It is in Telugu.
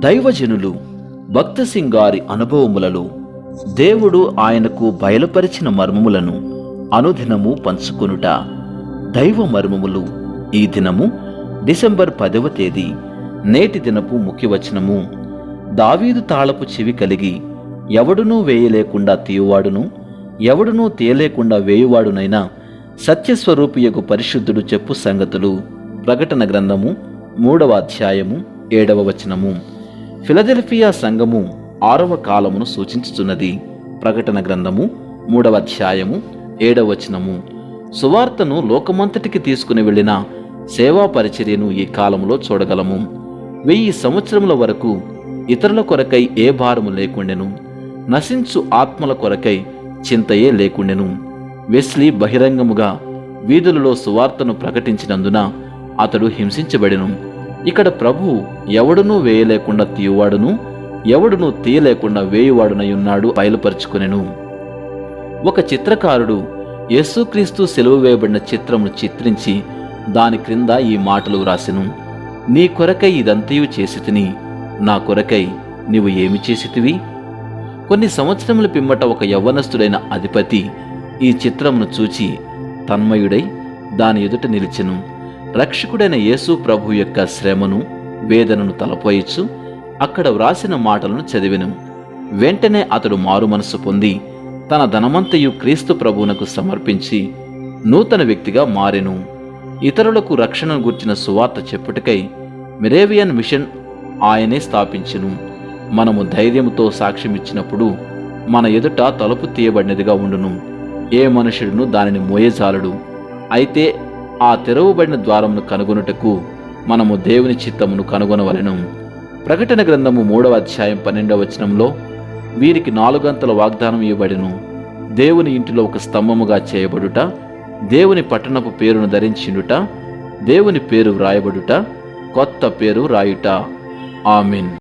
దైవజనులు భక్తసింగ్ గారి అనుభవములలో దేవుడు ఆయనకు బయలుపరిచిన మర్మములను అనుదినము పంచుకొనుట. దైవ మర్మములు ఈ దినము డిసెంబర్ పదవ తేదీ నేటి దినపు ముఖ్యవచనము. దావీదు తాళపు చెవి కలిగి ఎవడునూ వేయలేకుండా తీయువాడును ఎవడునూ తీయలేకుండా వేయువాడునైనా సత్యస్వరూపియకు పరిశుద్ధుడు చెప్పు సంగతులు ప్రకటన గ్రంథము మూడవ అధ్యాయము ఏడవ వచనము. ఫిలదెల్ఫియా సంఘము ఆరవ కాలమును సూచించుచున్నది. ప్రకటన గ్రంథము మూడవ అధ్యాయము ఏడవ వచనము. సువార్తను లోకమంతటికి తీసుకుని వెళ్ళిన సేవా పరిచర్యను ఈ కాలంలో చూడగలము. వెయ్యి సంవత్సరముల వరకు ఇతరుల కొరకై ఏ భారము లేకుండెను. నశించు ఆత్మల కొరకై చింతయే లేకుండెను. వెస్లీ బహిరంగముగా వీధులలో సువార్తను ప్రకటించినందున అతడు హింసించబడెను. ఇక్కడ ప్రభు ఎవడునూ వేయలేకుండా తీయువాడును ఎవడునూ తీయలేకుండా వేయువాడునై ఉన్నాడు బయలుపరుచుకునెను. ఒక చిత్రకారుడు యేసుక్రీస్తు సెలవు వేయబడిన చిత్రమును చిత్రించి దాని క్రింద ఈ మాటలు వ్రాసెను. నీ కొరకై ఇదంతయు చేసి తిని నా కొరకై నీవు ఏమి చేసితివి? కొన్ని సంవత్సరముల పిమ్మట ఒక యవ్వనస్తుడైన అధిపతి ఈ చిత్రమును చూచి తన్మయుడై దాని ఎదుట నిలిచెను. రక్షకుడైన యేసు ప్రభు యొక్క శ్రమను వేదనను తలపోయిచ్చు. అక్కడ వ్రాసిన మాటలను చదివిను. వెంటనే అతడు మారు మనసు పొంది తన ధనమంతయు క్రీస్తు ప్రభువునకు సమర్పించి నూతన వ్యక్తిగా మారెను. ఇతరులకు రక్షణను గుర్చిన సువార్త చెప్పుటకై మిరేవియన్ మిషన్ ఆయనే స్థాపించెను. మనము ధైర్యంతో సాక్ష్యమిచ్చినప్పుడు మన ఎదుట తలుపు తీయబడినదిగా ఉండును. ఏ మనుషుడును దానిని మోయజాలడు. అయితే ఆ తెరవబడిన ద్వారమును కనుగొనుటకు మనము దేవుని చిత్తమును కనుగొనవలెను. ప్రకటన గ్రంథము మూడవ అధ్యాయం పన్నెండవ వచనంలో వీరికి నాలుగంతల వాగ్దానం ఇవ్వబడెను. దేవుని ఇంటిలో ఒక స్తంభముగా చేయబడుట దేవుని పట్టణపు పేరును ధరించిండుట దేవుని పేరు వ్రాయబడుట కొత్త పేరు రాయుట ఆమెన్.